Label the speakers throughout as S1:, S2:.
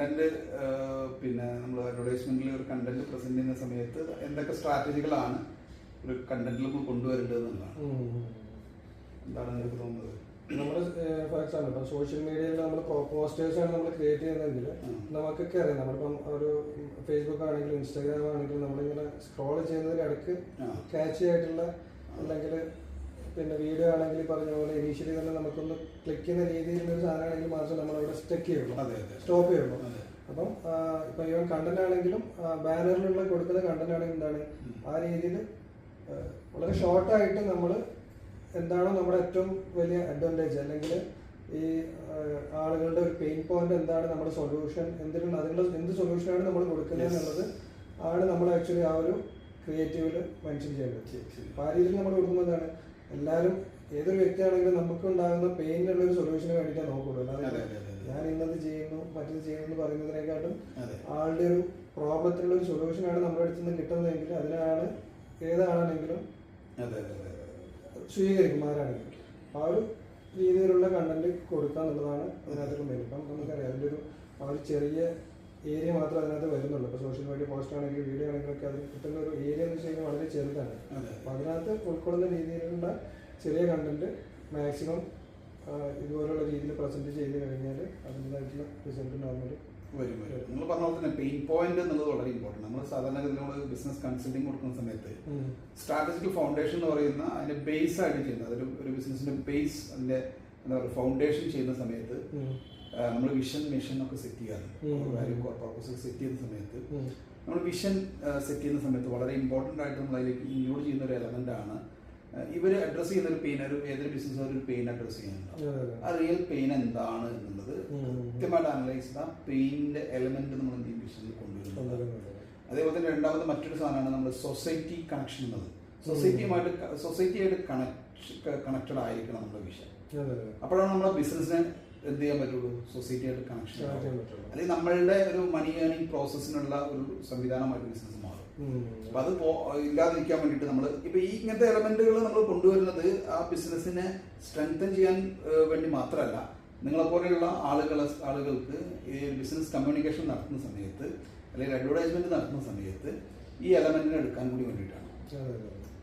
S1: Content പിന്നെ നമ്മൾ അഡ്വർടൈസ്മെന്റിൽ ഒരു കണ്ടന്റ് പ്രസന്റ് ചെയ്യുന്ന സമയത്ത് എന്തൊക്കെ സ്ട്രാറ്റജികളാണ് ഒരു കണ്ടന്റിൽ നമ്മൾ കൊണ്ടുവരേണ്ടത് എന്നുള്ളതാണ് എന്താണ് നിങ്ങൾക്ക് തോന്നുന്നത്?
S2: നമ്മൾ ഫോർ എക്സാമ്പിൾ ഇപ്പം സോഷ്യൽ മീഡിയയിൽ നമ്മൾ പോസ്റ്റേഴ്സ് ആണ് നമ്മൾ ക്രിയേറ്റ് ചെയ്യുന്നതെങ്കിൽ. നമുക്കൊക്കെ അറിയാം. നമ്മളിപ്പം ഒരു ഫേസ്ബുക്ക് ആണെങ്കിലും ഇൻസ്റ്റാഗ്രാം ആണെങ്കിലും നമ്മളിങ്ങനെ സ്ക്രോൾ ചെയ്യുന്നതിന് ഇടയ്ക്ക് ക്യാച്ച് ആയിട്ടുള്ള അല്ലെങ്കിൽ പിന്നെ വീഡിയോ ആണെങ്കിൽ പറഞ്ഞ പോലെ ഇനീഷ്യലി തന്നെ നമുക്കൊന്ന് ക്ലിക്ക് ചെയ്യുന്ന രീതിയിലുള്ള ഒരു സാധനമാണെങ്കിൽ മാത്രം നമ്മൾ അവിടെ സ്റ്റക്ക് ചെയ്യുള്ളൂ സ്റ്റോപ്പ് ചെയ്യുള്ളൂ. അപ്പം ഇപ്പം ഈവൻ കണ്ടന്റ് ആണെങ്കിലും ബാനറിലുള്ള കൊടുക്കുന്ന കണ്ടന്റ് ആണെങ്കിൽ എന്താണ്? ആ രീതിയിൽ വളരെ ഷോർട്ടായിട്ട് നമ്മൾ എന്താണോ നമ്മുടെ ഏറ്റവും വലിയ അഡ്വാന്റേജ് അല്ലെങ്കിൽ ഈ ആളുകളുടെ ഒരു പെയിൻ പോയിന്റ് എന്താണ് നമ്മുടെ സൊല്യൂഷൻ എന്തിനാണ് അതിനുള്ള എന്ത് സൊല്യൂഷനാണ് നമ്മൾ കൊടുക്കുന്നത്. എന്നുള്ളത് ആണ് നമ്മൾ ആക്ച്വലി ആ ഒരു ക്രിയേറ്റീവിൽ മെൻഷൻ ചെയ്യേണ്ടത്.
S1: ശരി, ശരി.
S2: അപ്പൊ ആ രീതിയിൽ നമ്മൾ കൊടുക്കുമ്പോൾ എന്താണ്? എല്ലാവരും ഏതൊരു വ്യക്തിയാണെങ്കിലും നമുക്ക് ഉണ്ടാകുന്ന പെയിനുള്ള ഒരു സൊല്യൂഷന് വേണ്ടിയിട്ടാണ് നോക്കുള്ളൂ. അല്ലാതെ. ഞാൻ ഇന്നത് ചെയ്യുന്നു മറ്റത് ചെയ്യുന്നു എന്ന് പറയുന്നതിനെക്കാട്ടും. ആളുടെ ഒരു പ്രോബ്ലത്തിനുള്ള ഒരു സൊല്യൂഷൻ ആണ് നമ്മുടെ അടുത്ത് നിന്ന് കിട്ടുന്നതെങ്കിൽ അതിനാണ് ഏതാണെങ്കിലും സ്വീകരിക്കും ആരാണെങ്കിലും ആ ഒരു രീതിയിലുള്ള കണ്ടന്റ് കൊടുക്കുക എന്നുള്ളതാണ് അതിനകത്തുള്ള മെയിൻ ഇപ്പം നമുക്കറിയാം അതിന്റെ ഒരു ആ ഒരു ചെറിയ ഏരിയ മാത്രമേ അതിനകത്ത് വരുന്നുള്ളൂ. ഇപ്പോൾ സോഷ്യൽ മീഡിയ പോസ്റ്റ് ആണെങ്കിലും വീഡിയോ ആണെങ്കിലും ഒക്കെ അതിൽ കിട്ടുന്ന ഒരു ഏരിയ എന്ന് വെച്ച് കഴിഞ്ഞാൽ വളരെ ചെറുതാണ്. അപ്പൊ അതിനകത്ത് ഉൾക്കൊള്ളുന്ന രീതിയിലുള്ള ചെറിയ കണ്ടന്റ് മാക്സിമം ഇതുപോലുള്ള രീതിയിൽ പ്രസന്റ് ചെയ്ത് കഴിഞ്ഞാൽ അതിന്റെതായിട്ടുള്ള റിസൾട്ട് ഉണ്ടാകുന്നത്
S1: വരും വരും. നിങ്ങൾ പറഞ്ഞ പോലെ തന്നെ പെയിൻ പോയിന്റ് എന്നുള്ളത് വളരെ ഇമ്പോർട്ടന്റ് നമ്മൾ സാധാരണ നമ്മൾ ബിസിനസ് കൺസൾട്ടിങ് കൊടുക്കുന്ന സമയത്ത് സ്ട്രാറ്റജിക്ക് ഫൗണ്ടേഷൻ എന്ന് പറയുന്ന അതിന്റെ ബേസ് ആയിട്ട് ചെയ്യുന്നത്. അതൊരു ഒരു ബിസിനസിന്റെ ബേസ് അതിന്റെ എന്താ പറയുക ഫൗണ്ടേഷൻ ചെയ്യുന്ന സമയത്ത് നമ്മൾ വിഷൻ മിഷൻ ഒക്കെ സെറ്റ് ചെയ്യാറുണ്ട്. വാല്യൂ കോർ പർപ്പസ് സെറ്റ് ചെയ്യുന്ന സമയത്ത്. നമ്മൾ വിഷൻ സെറ്റ് ചെയ്യുന്ന സമയത്ത് വളരെ ഇമ്പോർട്ടന്റ് ആയിട്ട് നമ്മൾ അതിലേക്ക് ഇൻക്ലൂഡ് ചെയ്യുന്ന ഒരു എലമെന്റ് ആണ്. ഇവർ അഡ്രസ് ചെയ്യുന്ന ഒരു പെയിൻ ഒരു ഏതൊരു ബിസിനസ് ഒരു പെയിൻ അഡ്രസ് ചെയ്യുന്നുണ്ടാവും ആ റിയൽ പെയിൻ എന്താണ് എന്നുള്ളത്. കൃത്യമായിട്ട് അനലൈസ് ചെയ്ത് ആ പെയിനിന്റെ എലമെന്റ് നമ്മൾ എന്ത് ചെയ്യും? വിഷനിൽ കൊണ്ടുവരുന്നത്. അതേപോലെ തന്നെ രണ്ടാമത് മറ്റൊരു സാധനമാണ് നമ്മുടെ സൊസൈറ്റി കണക്ഷൻ എന്നത്. സൊസൈറ്റിയുമായിട്ട് സൊസൈറ്റിയായിട്ട് കണക്ട് കണക്റ്റഡ് ആയിരിക്കണം നമ്മുടെ വിഷൻ അപ്പോഴാണ് നമ്മുടെ ബിസിനസ്സിനെ എന്ത് ചെയ്യാൻ പറ്റുള്ളൂ? സൊസൈറ്റിയായിട്ട് കണക്ഷൻ അല്ലെങ്കിൽ നമ്മളുടെ ഒരു മണി ഏണിംഗ് പ്രോസസ്സിനുള്ള ഒരു സംവിധാനമായിട്ട് ബിസിനസ് മാറും. അപ്പൊ അത് പോ- ഇല്ലാതിരിക്കാൻ വേണ്ടിയിട്ട് നമ്മൾ ഇപ്പൊ ഈ ഇങ്ങനത്തെ എലമെന്റുകൾ നമ്മൾ കൊണ്ടുവരുന്നത് ആ ബിസിനസ്സിനെ സ്ട്രെങ്തൻ ചെയ്യാൻ വേണ്ടി മാത്രമല്ല നിങ്ങളെ പോലെയുള്ള ആളുകൾ ആളുകൾക്ക് ഈ ബിസിനസ് കമ്മ്യൂണിക്കേഷൻ നടത്തുന്ന സമയത്ത് അല്ലെങ്കിൽ അഡ്വർടൈസ്മെന്റ് നടത്തുന്ന സമയത്ത് ഈ എലമെന്റിനെ എടുക്കാൻ കൂടി വേണ്ടിയിട്ടാണ്.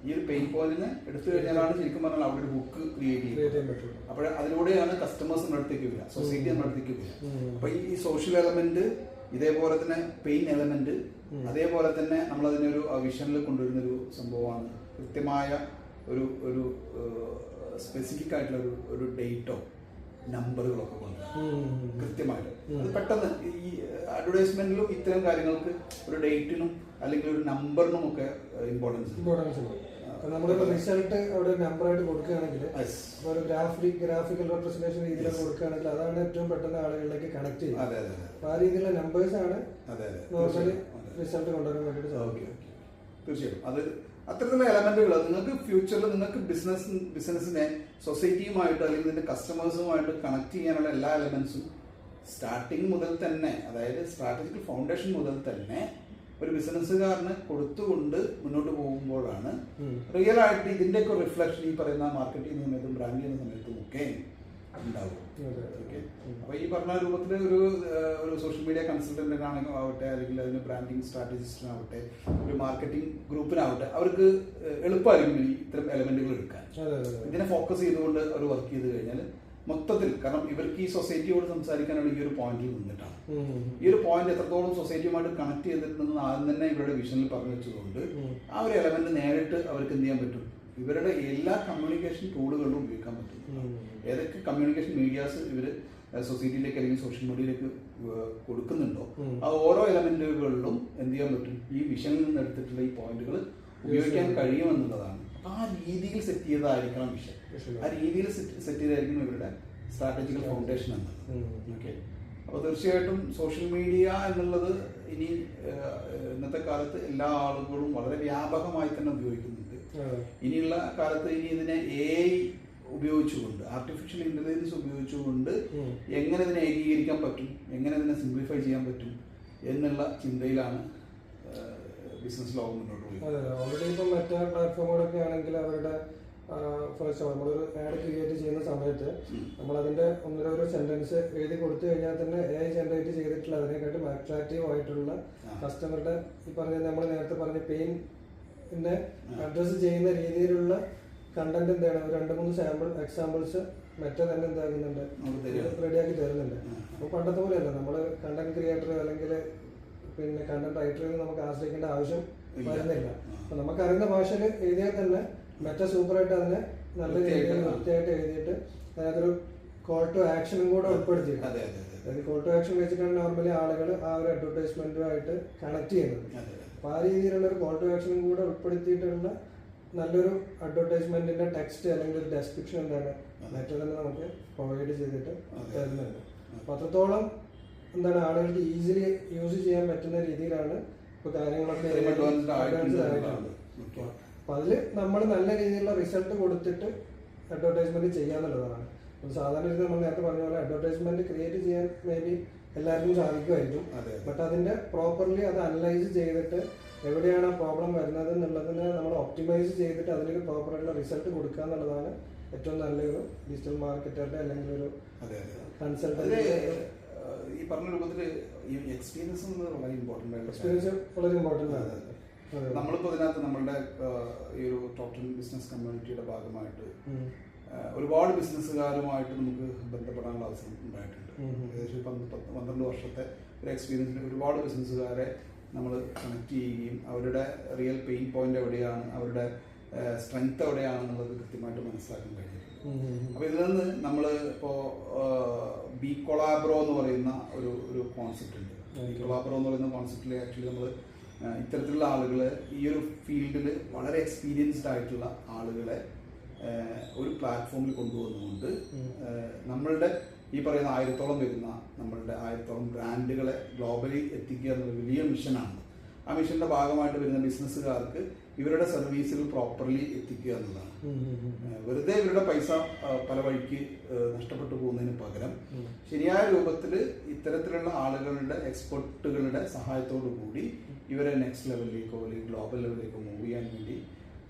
S1: ഈ ഒരു പെയിൻ പോയിന്റിനെ എടുത്തു കഴിഞ്ഞാലാണ് ശരിക്കും പറഞ്ഞാൽ അവിടെ ഒരു ബുക്ക് ക്രിയേറ്റ് ചെയ്യുന്നത്. അപ്പോൾ അതിലൂടെയാണ് കസ്റ്റമേഴ്സ് വരിക. സൊസൈറ്റി വരിക. അപ്പൊ ഈ സോഷ്യൽ എലമെന്റ് ഇതേപോലെ തന്നെ പെയിൻ എലമെന്റ് അതേപോലെ തന്നെ നമ്മൾ അതിനൊരു വിഷനിൽ കൊണ്ടുവരുന്ന ഒരു സംഭവമാണ്. കൃത്യമായ ഒരു ഒരു സ്പെസിഫിക് ആയിട്ടുള്ള ഒരു ഒരു ഡേറ്റോ നമ്പറുകളൊക്കെ കൊണ്ട്. കൃത്യമായിട്ട്. അത് പെട്ടെന്ന് ഈ അഡ്വർടൈസ്മെന്റിലും ഇത്തരം കാര്യങ്ങൾക്ക് ഒരു ഡേറ്റിനും അല്ലെങ്കിൽ ഒരു നമ്പറിനും ഒക്കെ ഇമ്പോർട്ടൻസ്
S2: ഇമ്പോർട്ടൻസ് ഉണ്ട്. നമ്മളിപ്പോ റിസൾട്ട് അവിടെ നമ്പർ ആയിട്ട് കൊടുക്കുകയാണെങ്കിൽ ഒരു ഗ്രാഫിക് ഗ്രാഫിക്കൽ റെപ്രസെന്റേഷൻ രീതിയിൽ കൊടുക്കുകയാണെങ്കിൽ അതാണ് ഏറ്റവും പെട്ടെന്ന് ആളുകളിലേക്ക് കണക്ട് ചെയ്യുന്നത്
S1: അതെ അതെ അതെ.
S2: അപ്പൊ ആ രീതിയിലുള്ള നമ്പേഴ്സ് ആണ് നോർമലി റിസൾട്ട് കൊണ്ടുവരാൻ വേണ്ടിയിട്ട്
S1: ഓക്കെ
S2: സാധിക്കും
S1: തീർച്ചയായും. അത് അത്തരത്തിലുള്ള എലമെന്റുകൾ നിങ്ങൾക്ക് ഫ്യൂച്ചറിൽ നിങ്ങൾക്ക് ബിസിനസ് ബിസിനസ്സിനെ സൊസൈറ്റിയുമായിട്ട് അല്ലെങ്കിൽ നിന്റെ കസ്റ്റമേഴ്സുമായിട്ട് കണക്ട് ചെയ്യാനുള്ള എല്ലാ എലമെന്റ്സും സ്റ്റാർട്ടിങ് മുതൽ തന്നെ അതായത് സ്ട്രാറ്റജിക് ഫൗണ്ടേഷൻ മുതൽ തന്നെ ഒരു ബിസിനസ്സുകാരന് കൊടുത്തുകൊണ്ട് മുന്നോട്ട് പോകുമ്പോഴാണ് റിയൽ ആയിട്ട് ഇതിന്റെയൊക്കെ റിഫ്ലക്ഷൻ ഈ പറയുന്ന മാർക്കറ്റ് ചെയ്യുന്ന സമയത്തും ബ്രാൻഡ് ചെയ്യുന്ന സമയത്തും ഒക്കെ ഉണ്ടാവും ഓക്കെ. അപ്പൊ ഈ പറഞ്ഞ രൂപത്തിൽ ഒരു ഒരു സോഷ്യൽ മീഡിയ കൺസൾട്ടന്റ് ആവട്ടെ അല്ലെങ്കിൽ അതിന് ബ്രാൻഡിങ് സ്ട്രാറ്റജിസ്റ്റിനാവട്ടെ ഒരു മാർക്കറ്റിംഗ് ഗ്രൂപ്പിനാവട്ടെ അവർക്ക് എളുപ്പമായിരിക്കും ഇത്തരം എലമെന്റുകൾ എടുക്കാൻ. ഇതിനെ ഫോക്കസ് ചെയ്തുകൊണ്ട് അവർ വർക്ക് ചെയ്ത് കഴിഞ്ഞാൽ മൊത്തത്തിൽ. കാരണം ഇവർക്ക് ഈ സൊസൈറ്റിയോട് സംസാരിക്കാനാണ് ഈ ഒരു പോയിന്റിൽ നിന്നിട്ടാണ്. ഈ ഒരു പോയിന്റ് എത്രത്തോളം സൊസൈറ്റിയുമായിട്ട് കണക്ട് ചെയ്തിട്ടുണ്ടെന്ന് ആദ്യം തന്നെ ഇവരുടെ വിഷനിൽ പറഞ്ഞു വെച്ചതുകൊണ്ട് ആ ഒരു എലമെന്റ് നേരിട്ട് അവർക്ക് എന്ത് ചെയ്യാൻ പറ്റും? ഇവരുടെ എല്ലാ കമ്മ്യൂണിക്കേഷൻ ടൂളുകളും ഉപയോഗിക്കാൻ പറ്റും. ഏതൊക്കെ കമ്മ്യൂണിക്കേഷൻ മീഡിയാസ് ഇവർ സൊസൈറ്റിയിലേക്ക് അല്ലെങ്കിൽ സോഷ്യൽ മീഡിയയിലേക്ക് കൊടുക്കുന്നുണ്ടോ? ആ ഓരോ എലമെന്റുകളിലും എന്ത് ചെയ്യാൻ പറ്റും? ഈ വിഷനിൽ നിന്ന് എടുത്തിട്ടുള്ള ഈ പോയിന്റുകൾ ഉപയോഗിക്കാൻ കഴിയുമെന്നുള്ളതാണ്. ആ രീതിയിൽ സെറ്റ് ചെയ്തതായിരിക്കണം
S2: വിഷയം.
S1: ആ രീതിയിൽ സെറ്റ് ചെയ്തായിരിക്കും ഇവരുടെ സ്ട്രാറ്റജിക്കൽ ഫൗണ്ടേഷൻ എന്നത്. ഓക്കെ അപ്പോൾ തീർച്ചയായിട്ടും സോഷ്യൽ മീഡിയ എന്നുള്ളത് ഇനി ഇന്നത്തെ കാലത്ത് എല്ലാ ആളുകളും വളരെ വ്യാപകമായി തന്നെ ഉപയോഗിക്കുന്നുണ്ട്. ഇനിയുള്ള കാലത്ത് ഇനി ഇതിനെ എ ഉപയോഗിച്ചുകൊണ്ട് ആർട്ടിഫിഷ്യൽ ഇന്റലിജൻസ് ഉപയോഗിച്ചുകൊണ്ട് എങ്ങനെ ഇതിനെ ഏകീകരിക്കാൻ പറ്റും? എങ്ങനെ ഇതിനെ സിംപ്ലിഫൈ ചെയ്യാൻ പറ്റും? എന്നുള്ള ചിന്തയിലാണ് ബിസിനസ് ലോകം മുന്നോട്ട്
S2: ഓൾറെഡി ഇപ്പം മറ്റേ പ്ലാറ്റ്ഫോമുകളൊക്കെ ആണെങ്കിൽ അവരുടെ ഫസ്റ്റ് നമ്മളൊരു ആഡ് ക്രിയേറ്റ് ചെയ്യുന്ന സമയത്ത് നമ്മൾ അതിന്റെ ഒന്നര ഒരു സെന്റൻസ് എഴുതി കൊടുത്തു കഴിഞ്ഞാൽ തന്നെ എ ജനറേറ്റ് ചെയ്തിട്ടുള്ള അതിനെക്കാട്ടും അട്രാക്റ്റീവ് ആയിട്ടുള്ള കസ്റ്റമറുടെ ഈ പറഞ്ഞ നമ്മൾ നേരത്തെ പറഞ്ഞ പെയിൻ പിന്നെ അഡ്രസ്സ് ചെയ്യുന്ന രീതിയിലുള്ള കണ്ടന്റ് എന്താണ്? രണ്ട് മൂന്ന് സാമ്പിൾ എക്സാമ്പിൾസ് മറ്റേ തന്നെ എന്താകുന്നുണ്ട്. റെഡിയാക്കി തരുന്നുണ്ട്. അപ്പോൾ പണ്ടത്തെ പോലെയല്ല. നമ്മൾ കണ്ടന്റ് ക്രിയേറ്റർ അല്ലെങ്കിൽ പിന്നെ കണ്ടന്റ് റൈറ്ററിനെ നമുക്ക് ആശ്രയിക്കേണ്ട ആവശ്യം. വരുന്നില്ല. അപ്പൊ നമുക്കറിയുന്ന ഭാഷയിൽ എഴുതിയാൽ തന്നെ മെറ്റ സൂപ്പറായിട്ട് അതിനെ നല്ല രീതിയിൽ
S1: വൃത്തിയായിട്ട്,
S2: എഴുതിയിട്ട് അതായതൊരു കോൾ ടു ആക്ഷനും കൂടെ ഉൾപ്പെടുത്തി
S1: അതെ അതെ അതെ.
S2: അതായത് കോൾ ടു ആക്ഷൻ വെച്ചിട്ടാണ് നോർമലി ആളുകൾ ആ ഒരു അഡ്വർടൈസ്മെന്റുമായിട്ട് കണക്ട് ചെയ്യുന്നത്. അപ്പൊ ആ രീതിയിലുള്ള ഒരു കോൾ ടു ആക്ഷനും കൂടെ ഉൾപ്പെടുത്തിയിട്ടുള്ള നല്ലൊരു അഡ്വർടൈസ്മെന്റിന്റെ ടെക്സ്റ്റ് അല്ലെങ്കിൽ ഒരു ഡെസ്ക്രിപ്ഷൻ എന്താണ് മറ്റേ തന്നെ നമുക്ക് പ്രൊവൈഡ് ചെയ്തിട്ട് തരുന്നുണ്ട്. അപ്പൊ അത്രത്തോളം എന്താണ് ആളുകൾക്ക് ഈസിലി യൂസ് ചെയ്യാൻ പറ്റുന്ന രീതിയിലാണ് ഇപ്പൊ കാര്യങ്ങളൊക്കെ അപ്പൊ അതിൽ നമ്മൾ നല്ല രീതിയിലുള്ള റിസൾട്ട് കൊടുത്തിട്ട് അഡ്വർടൈസ്മെന്റ് ചെയ്യാന്നുള്ളതാണ്. അപ്പൊ സാധാരണ രീതി നമ്മൾ നേരത്തെ പറഞ്ഞ പോലെ അഡ്വർടൈസ്മെന്റ് ക്രിയേറ്റ് ചെയ്യാൻ മേ ബി എല്ലാവർക്കും സാധിക്കുമായിരിക്കും. ബട്ട് അതിന്റെ പ്രോപ്പർലി അത് അനലൈസ് ചെയ്തിട്ട് എവിടെയാണ് പ്രോബ്ലം വരുന്നത് എന്നുള്ളതിനെ നമ്മൾ ഒപ്റ്റിമൈസ് ചെയ്തിട്ട് അതിനൊരു പ്രോപ്പറായിട്ടുള്ള റിസൾട്ട് കൊടുക്കുക എന്നുള്ളതാണ് ഏറ്റവും നല്ലൊരു ഡിജിറ്റൽ മാർക്കറ്ററുടെ അല്ലെങ്കിൽ ഒരു കൺസൾട്ടന്റ്
S1: ഈ പറഞ്ഞ രൂപത്തിൽ ഈ എക്സ്പീരിയൻസ് എന്ന് വളരെ ഇമ്പോർട്ടന്റ് ആയിട്ടുള്ള
S2: എക്സ്പീരിയൻസ് വളരെ ഇമ്പോർട്ടന്റ് ആണ്.
S1: നമ്മളിപ്പോൾ. ഇതിനകത്ത് നമ്മളുടെ ഈ ഒരു ടോപ്പ് ടെൻ ബിസിനസ് കമ്മ്യൂണിറ്റിയുടെ ഭാഗമായിട്ട് ഒരുപാട് ബിസിനസ്സുകാരുമായിട്ട് നമുക്ക് ബന്ധപ്പെടാനുള്ള അവസരം ഉണ്ടായിട്ടുണ്ട്. ഏകദേശം പത്ത് പന്ത്രണ്ട് വർഷത്തെ ഒരു എക്സ്പീരിയൻസിൽ ഒരുപാട് ബിസിനസ്സുകാരെ നമ്മൾ കണക്ട് ചെയ്യുകയും അവരുടെ റിയൽ പെയിൻ പോയിന്റ് എവിടെയാണ് അവരുടെ സ്ട്രെങ്ത് എവിടെയാണെന്നുള്ളത് കൃത്യമായിട്ട് മനസ്സിലാക്കാൻ കഴിഞ്ഞിട്ടുണ്ട്. അപ്പോൾ ഇതിൽ നിന്ന് നമ്മൾ ഇപ്പോ ബി കൊളാബ്രോ എന്ന് പറയുന്ന ഒരു ഒരു കോൺസെപ്റ്റ് ഉണ്ട് ബി കൊളാബ്രോ എന്ന് പറയുന്ന കോൺസെപ്റ്റിൽ ആക്ച്വലി നമ്മൾ ഇത്തരത്തിലുള്ള ആളുകളെ ഈ ഒരു ഫീൽഡിൽ വളരെ എക്സ്പീരിയൻസ്ഡ് ആയിട്ടുള്ള ആളുകളെ ഒരു പ്ലാറ്റ്ഫോമിൽ കൊണ്ടുവന്നുകൊണ്ട് നമ്മളുടെ ഈ പറയുന്ന ആയിരത്തോളം വരുന്ന നമ്മളുടെ ആയിരത്തോളം ബ്രാൻഡുകളെ ഗ്ലോബലി എത്തിക്കുക എന്ന വലിയ മിഷനാണ് ആ മിഷന്റെ ഭാഗമായിട്ട് വരുന്ന ബിസിനസ്സുകാർക്ക് ഇവരുടെ സർവീസുകൾ പ്രോപ്പർലി എത്തിക്കുക. ഏഹ് വെറുതെ ഇവരുടെ പൈസ പല വഴിക്ക് നഷ്ടപ്പെട്ടു പോകുന്നതിന് പകരം. ശരിയായ രൂപത്തിൽ ഇത്തരത്തിലുള്ള ആളുകളുടെ എക്സ്പെർട്ടുകളുടെ സഹായത്തോടു കൂടി ഇവരെ നെക്സ്റ്റ് ലെവലിലേക്കോ അല്ലെങ്കിൽ ഗ്ലോബൽ ലെവലിലേക്കോ മൂവ് ചെയ്യാൻ വേണ്ടി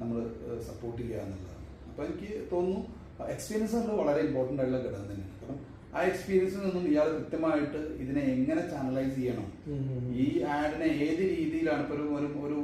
S1: നമ്മൾ സപ്പോർട്ട് ചെയ്യുക എന്നുള്ളതാണ് അപ്പോൾ എനിക്ക് തോന്നുന്നു എക്സ്പീരിയൻസ് എന്നുള്ളത് വളരെ ഇമ്പോർട്ടന്റ് ആയിട്ടുള്ള ഘടകം തന്നെയാണ് കാരണം ആ എക്സ്പീരിയൻസിൽ നിന്നും ഇയാൾ കൃത്യമായിട്ട് ഇതിനെ എങ്ങനെ ചാനലൈസ് ചെയ്യണം. ഈ ആഡിനെ ഏത് രീതിയിലാണ് ഇപ്പോൾ ഒരു ഒരു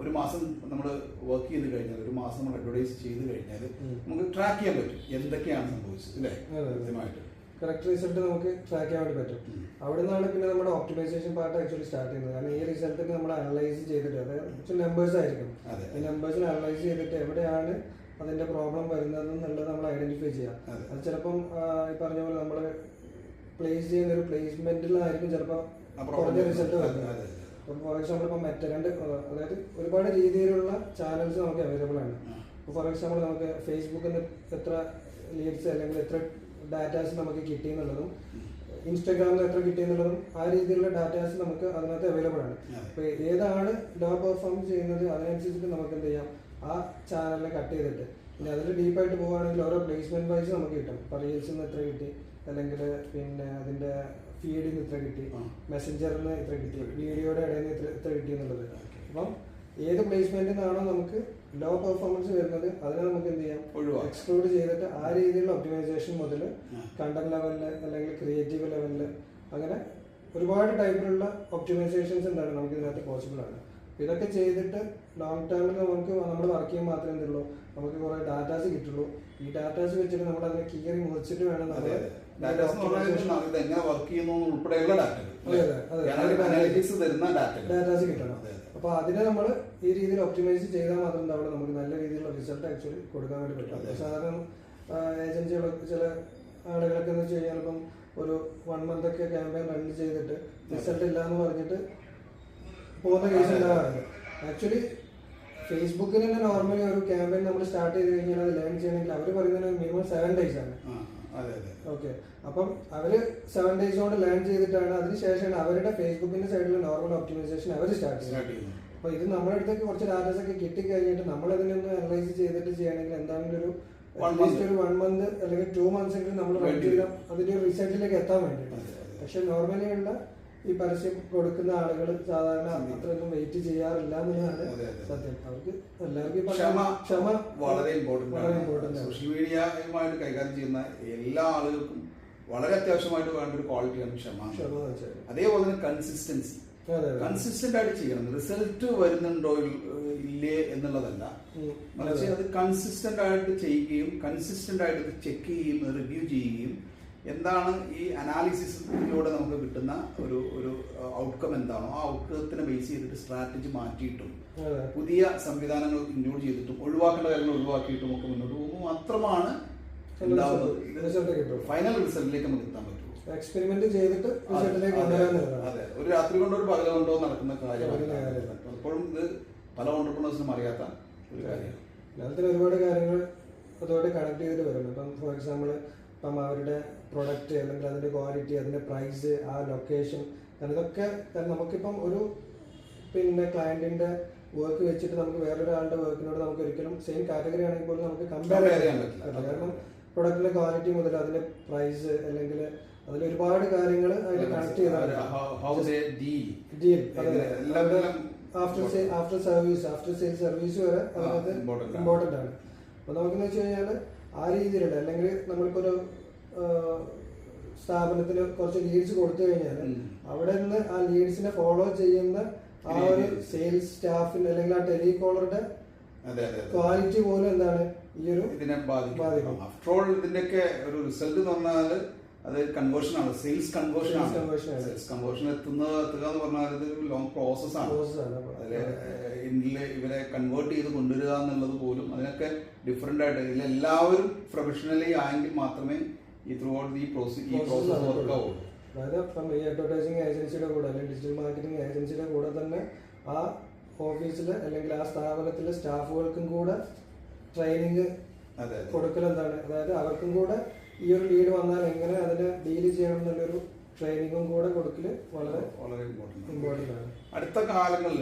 S1: ഒരു മാസം നമ്മൾ വർക്ക് ചെയ്ത് കഴിഞ്ഞാൽ ഒരു മാസം നമ്മൾ അഡ്വർടൈസ് ചെയ്ത് കഴിഞ്ഞാൽ നമുക്ക് ട്രാക്ക് ചെയ്യാൻ പറ്റും എന്തൊക്കെയാണ് സംഭവിച്ചത് അല്ലേ. കൃത്യമായിട്ട്
S2: കറക്റ്റ് റിസൾട്ട് നമുക്ക് ട്രാക്ക് ചെയ്യാൻ വേണ്ടി പറ്റും. അവിടെ നിന്നാണ് പിന്നെ നമ്മുടെ ഓപ്റ്റിമൈസേഷൻ പാർട്ട് ആക്ച്വലി സ്റ്റാർട്ട് ചെയ്യുന്നത് കാരണം ഈ റിസൾട്ടിന് നമ്മൾ അനലൈസ് ചെയ്തിട്ട് അതായത് നമ്പേഴ്സ് ആയിരിക്കും
S1: അതെ.
S2: ഈ നമ്പേഴ്സിനെ അനലൈസ് ചെയ്തിട്ട് എവിടെയാണ് അതിന്റെ പ്രോബ്ലം വരുന്നത് എന്നുള്ളത് നമ്മൾ ഐഡന്റിഫൈ ചെയ്യാം
S1: അതെ.
S2: ചിലപ്പം ഈ പറഞ്ഞ പോലെ നമ്മൾ പ്ലേസ് ചെയ്യുന്ന ഒരു പ്ലേസ്മെന്റിലായിരിക്കും ചിലപ്പോൾ കുറഞ്ഞ റിസൾട്ട് വരുന്നത്. ഇപ്പം ഫോർ എക്സാമ്പിൾ ഇപ്പം മറ്റേ രണ്ട് അതായത് ഒരുപാട് രീതിയിലുള്ള ചാനൽസ് നമുക്ക് അവൈലബിൾ ആണ്. ഇപ്പോൾ ഫോർ എക്സാമ്പിൾ നമുക്ക് ഫേസ്ബുക്കിൽ നിന്ന് എത്ര ലീഡ്സ് അല്ലെങ്കിൽ എത്ര ഡാറ്റാസ് നമുക്ക് കിട്ടി എന്നുള്ളതും ഇൻസ്റ്റാഗ്രാമിൽ എത്ര കിട്ടി എന്നുള്ളതും ആ രീതിയിലുള്ള ഡാറ്റാസ് നമുക്ക് അതിനകത്ത് അവൈലബിൾ ആണ്. അപ്പോൾ ഏതാണ് ലോ പെർഫോം ചെയ്യുന്നത് അതിനനുസരിച്ചിട്ട് നമുക്ക് എന്ത് ചെയ്യാം? ആ ചാനലിനെ കട്ട് ചെയ്തിട്ട്. പിന്നെ അതിൽ ഡീപ്പായിട്ട് പോവുകയാണെങ്കിൽ ഓരോ പ്ലേസ്മെന്റ് വൈസ് നമുക്ക് കിട്ടും. ഇപ്പോൾ റീൽസിൽ നിന്ന് എത്ര കിട്ടി? അല്ലെങ്കിൽ പിന്നെ അതിന്റെ ഫീഡിൽ നിന്ന് ഇത്ര കിട്ടി. മെസ്സഞ്ചറിൽ നിന്ന് ഇത്ര കിട്ടി. വീഡിയോയുടെ ഇടയിൽ നിന്ന് ഇത്ര ഇത്ര കിട്ടി എന്നുള്ളത്. അപ്പം ഏത് പ്ലേസ്മെന്റിൽ നിന്നാണോ നമുക്ക് ലോ പെർഫോമൻസ് വരുന്നത് അതിനെ നമുക്ക് എന്ത് ചെയ്യാം. എക്സ്ക്ലൂഡ് ചെയ്തിട്ട് ആ രീതിയിലുള്ള ഒപ്റ്റിമൈസേഷൻ മുതൽ കണ്ടന്റ് ലെവലിൽ അല്ലെങ്കിൽ ക്രിയേറ്റീവ് ലെവലിൽ അങ്ങനെ ഒരുപാട് ടൈപ്പിലുള്ള ഒപ്റ്റിമൈസേഷൻസ് എന്താണ് നമുക്ക് ഇതിനകത്ത് പോസിബിൾ ആണ്. ഇതൊക്കെ ചെയ്തിട്ട് ലോങ് ടേമിൽ നമുക്ക് നമ്മൾ വർക്ക് ചെയ്യാൻ മാത്രമേ എന്തുള്ളൂ? നമുക്ക് കുറെ ഡാറ്റാസ് കിട്ടുള്ളൂ. ഈ ഡാറ്റാസ് വെച്ചിട്ട് നമ്മൾ അതിനെ കീറി മുറിച്ചിട്ട് വേണം നമ്മൾ
S1: അതെ, അതെ. Data എന്ന് പറഞ്ഞാൽ ഇത് എങ്ങനെ വർക്ക് ചെയ്യുന്നു ഉൾപ്പെടെയുള്ള ഡാറ്റകൾ
S2: അതെ, അതെ, അതെ.
S1: അനാലിറ്റിക്സ് തരുന്ന ഡാറ്റകൾ
S2: ഡാറ്റാസ് കിട്ടണം.
S1: അതെ, അതെ.
S2: അപ്പൊ അതിനെ നമ്മൾ ഈ രീതിയിൽ ഒപ്റ്റിമൈസ് ചെയ്താൽ മാത്രം അവിടെ നമുക്ക് നല്ല രീതിയിലുള്ള റിസൾട്ട് ആക്ച്വലി കൊടുക്കാൻ വേണ്ടി പറ്റും. സാധാരണ ഏജൻസികളൊക്കെ ചില ആളുകളൊക്കെ എന്ന് വെച്ച് കഴിഞ്ഞാൽ ഇപ്പം ഒരു വൺ മന്ത് ഒക്കെ ക്യാമ്പയിൻ റൺ ചെയ്തിട്ട് റിസൾട്ട് ഇല്ല എന്ന് പറഞ്ഞിട്ട് പോകുന്ന കേസ് ഉണ്ടാകാറുണ്ട് ആക്ച്വലി ഫേസ്ബുക്കിൽ തന്നെ നോർമലി ഒരു ക്യാമ്പയിൻ നമ്മൾ സ്റ്റാർട്ട് ചെയ്ത് കഴിഞ്ഞാൽ അത് ലേൺ ചെയ്യണമെങ്കിൽ അവർ പറയുന്നത് മിനിമം സെവൻ ഡേയ്സ് ആണ്. ഓക്കെ. അപ്പം അവർ സെവൻ ഡേയ്സ് കൊണ്ട് ലേൺ ചെയ്തിട്ടാണ് അതിനുശേഷമാണ് അവരുടെ ഫേസ്ബുക്കിന്റെ സൈഡിൽ നോർമൽ ഒപ്റ്റിമൈസേഷൻ അവർ സ്റ്റാർട്ട് ചെയ്യുന്നത്.
S1: ചെയ്യുന്നു
S2: അപ്പൊ ഇത് നമ്മുടെ അടുത്തേക്ക് കുറച്ച് ഡാറ്റാസ് ഒക്കെ കിട്ടിക്കഴിഞ്ഞിട്ട് നമ്മൾ അതിനൊന്ന് അനലൈസ് ചെയ്തിട്ട് ചെയ്യണമെങ്കിൽ എന്താണെങ്കിലും ഒരു ഒരു വൺ മന്ത് അല്ലെങ്കിൽ ടു മന്ത്സ് എങ്കിലും നമ്മൾ അതിന്റെ റിസൾട്ടിലേക്ക് എത്താൻ
S1: വേണ്ടിയിട്ട്.
S2: പക്ഷെ നോർമലി ഉള്ള ഈ പരസ്യം കൊടുക്കുന്ന ആളുകൾ സാധാരണ അത്രയൊന്നും വെയിറ്റ് ചെയ്യാറില്ല
S1: അതെ.
S2: സത്യം. അവർക്ക് എല്ലാവർക്കും
S1: ക്ഷമ
S2: ക്ഷമ
S1: വളരെ ഇമ്പോർട്ടന്റ്
S2: വളരെ
S1: സോഷ്യൽ മീഡിയയുമായിട്ട് കൈകാര്യം ചെയ്യുന്ന എല്ലാ ആളുകൾക്കും വളരെ അത്യാവശ്യമായിട്ട് വേണ്ട ഒരു ക്വാളിറ്റിയാണ് ക്ഷമ അതേപോലെ തന്നെ കൺസിസ്റ്റൻസി കൺസിസ്റ്റന്റ് ആയിട്ട് ചെയ്യണം. റിസൾട്ട് വരുന്നുണ്ടോ ഇല്ലേ എന്നുള്ളതല്ല. മറിച്ച് അത്. കൺസിസ്റ്റന്റ് ആയിട്ട് ചെയ്യുകയും കൺസിസ്റ്റന്റ് ആയിട്ട് ചെക്ക് ചെയ്യുകയും റിവ്യൂ ചെയ്യുകയും എന്താണ് ഈ അനാലിസിസിലൂടെ നമുക്ക് കിട്ടുന്ന ഒരു ഒരു ഔട്ട്കം എന്താണോ ആ ഔട്ട്കത്തിനെ ബേസ് ചെയ്തിട്ട് സ്ട്രാറ്റജി മാറ്റിയിട്ടും പുതിയ സംവിധാനങ്ങൾ ഇൻക്ലൂഡ് ചെയ്തിട്ടും ഒഴിവാക്കേണ്ട കാര്യങ്ങൾ ഒഴിവാക്കിയിട്ടും ഒക്കെ മുന്നോട്ട് പോകുമ്പോൾ മാത്രമാണ് ഫൈനൽ റിസൾട്ടിലേക്ക് നമുക്ക് എത്താൻ പറ്റുള്ളൂ.
S2: എക്സ്പെരിമെന്റ് ചെയ്തിട്ട്
S1: അതെ, ഒരു രാത്രി കൊണ്ടോ ഒരു പകൽ കൊണ്ടോ നടക്കുന്ന കാര്യമാണ്. പലപ്പോഴും ഇത് പല ഓണ്ടർപ്രണേഴ്സിനും അറിയാത്ത ഒരു കാര്യമാണ്.
S2: ഒരുപാട് കാര്യങ്ങൾ അതോടെ കണക്ട് ചെയ്തിട്ട് വരും ഇപ്പം ഫോർ എക്സാമ്പിൾ ഇപ്പം അവരുടെ പ്രൊഡക്റ്റ് അല്ലെങ്കിൽ അതിന്റെ ക്വാളിറ്റി അതിന്റെ പ്രൈസ് ആ ലൊക്കേഷൻ കാരണം ഇതൊക്കെ കാരണം നമുക്കിപ്പം ഒരു പിന്നെ ക്ലയന്റിന്റെ വർക്ക് വെച്ചിട്ട് നമുക്ക് വേറൊരാളുടെ വർക്കിനോട് നമുക്ക് ഒരിക്കലും സെയിം കാറ്റഗറി ആണെങ്കിൽ പോലും നമുക്ക് കമ്പയർ ചെയ്യാൻ പറ്റില്ല. കാരണം പ്രൊഡക്റ്റിലെ ക്വാളിറ്റി മുതൽ അതിന്റെ പ്രൈസ് അല്ലെങ്കിൽ അതിൽ ഒരുപാട് കാര്യങ്ങൾ അതിൽ കണക്ട് ചെയ്താണ് after after service after sale service വരെ അതിനകത്ത് ഇമ്പോർട്ടന്റ് ആണ്. അപ്പോൾ നമുക്കെന്ന് വെച്ച് കഴിഞ്ഞാൽ ആ രീതിയിലുള്ള അല്ലെങ്കിൽ നമ്മളിപ്പോ ഒരു സ്ഥാപനത്തിന് കുറച്ച് ലീഡ്സ് കൊടുത്തു കഴിഞ്ഞാൽ. അവിടെ നിന്ന് ആ ലീഡ്സിനെ ഫോളോ ചെയ്യുന്ന ആ ഒരു സെയിൽസ് സ്റ്റാഫിന് അല്ലെങ്കിൽ ആ ടെലികോളറുടെ ക്വാളിറ്റി പോലും എന്താണ് ഈ ഒരു
S1: ഇതിനെ ബാധിക്കും. ആഫ്റ്റർ ഓൾ ഇതിന്റെയൊക്കെ ഒരു റിസൾട്ട് എന്ന് പറഞ്ഞാൽ അത് കൺവേർഷൻ ആണ്. സെയിൽസ് കൺവേർഷൻ ആണ്. സെയിൽസ് കൺവേർഷൻ എത്തുന്നത് എത്തുക എന്ന് പറഞ്ഞാൽ ഇത് ലോങ് പ്രോസസ് ആണ്. ഇന്ത്യയിലെ ഇവരെ കൺവേർട്ട് ചെയ്ത് കൊണ്ടുവരിക എന്നുള്ളത് പോലും അതിനൊക്കെ ഡിഫറെന്റ് ആയിട്ട് ഇതിൽ എല്ലാവരും പ്രൊഫഷണലി ആയെങ്കിൽ മാത്രമേ ഈ ത്രൂ ഔട്ട് ഈ പ്രോസസ് ഈ പ്രോസസ് വർക്ക്
S2: നടക്കുള്ളൂ.
S1: ആവുള്ളൂ.
S2: അതായത് ഇപ്പം ഈ അഡ്വർടൈസിങ് ഏജൻസിയുടെ കൂടെ അല്ലെങ്കിൽ ഡിജിറ്റൽ മാർക്കറ്റിംഗ് ഏജൻസിയുടെ കൂടെ തന്നെ ആ ഓഫീസിൽ അല്ലെങ്കിൽ ആ സ്ഥാപനത്തിലെ സ്റ്റാഫുകൾക്കും കൂടെ ട്രെയിനിങ് കൊടുക്കൽ എന്താണ്? അതായത് അവർക്കും കൂടെ ഈ ഒരു ലീഡ് വന്നാൽ എങ്ങനെ അതിനെ ഡീൽ ചെയ്യണം എന്നുള്ളൊരു ട്രെയിനിങ്ങും കൂടെ കൊടുക്കൽ വളരെ
S1: വളരെ
S2: ഇമ്പോർട്ടന്റ് ആണ്.
S1: അടുത്ത കാലങ്ങളിൽ